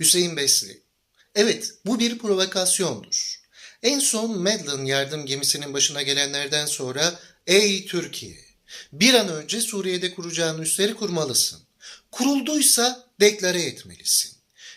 Hüseyin Besli. Evet, bu bir provokasyondur. En son Medlin yardım gemisinin başına gelenlerden sonra ey Türkiye, bir an önce Suriye'de kuracağın üsleri kurmalısın. Kurulduysa deklare etmelisin.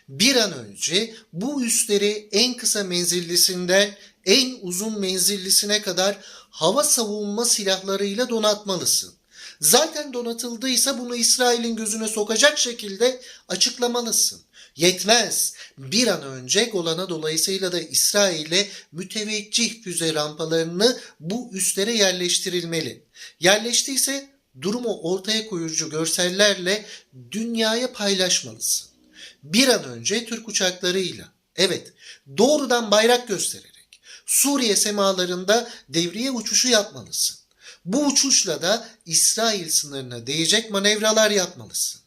Bir an önce bu üsleri en kısa menzillisinden en uzun menzillisine kadar hava savunma silahlarıyla donatmalısın. Zaten donatıldıysa bunu İsrail'in gözüne sokacak şekilde açıklamalısın. Yetmez. Bir an önce Golan'a dolayısıyla da İsrail'e müteveccih füze rampalarını bu üslere yerleştirilmeli. Yerleştiyse durumu ortaya koyucu görsellerle dünyaya paylaşmalısın. Bir an önce Türk uçaklarıyla, evet doğrudan bayrak göstererek Suriye semalarında devriye uçuşu yapmalısın. Bu uçuşla da İsrail sınırına değecek manevralar yapmalısın.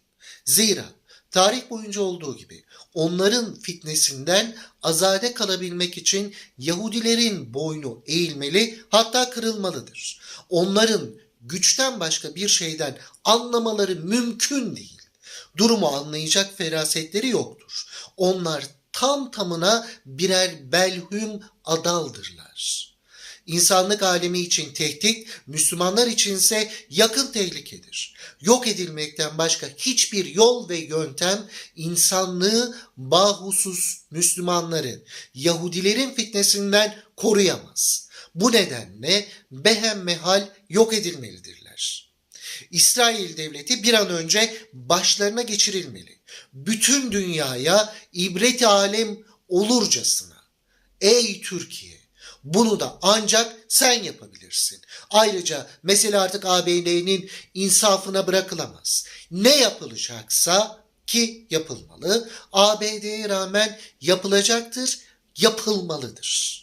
Zira tarih boyunca olduğu gibi onların fitnesinden azade kalabilmek için Yahudilerin boynu eğilmeli hatta kırılmalıdır. Onların güçten başka bir şeyden anlamaları mümkün değil. Durumu anlayacak ferasetleri yoktur. Onlar tam tamına birer belhüm adaldırlar. İnsanlık alemi için tehdit, Müslümanlar içinse yakın tehlikedir. Yok edilmekten başka hiçbir yol ve yöntem insanlığı bahusuz Müslümanları Yahudilerin fitnesinden koruyamaz. Bu nedenle behemmehal yok edilmelidirler. İsrail devleti bir an önce başlarına geçirilmeli. Bütün dünyaya ibret alem olurcasına. Ey Türkiye! Bunu da ancak sen yapabilirsin. Ayrıca mesele artık ABD'nin insafına bırakılamaz. Ne yapılacaksa ki yapılmalı, ABD'ye rağmen yapılacaktır, yapılmalıdır.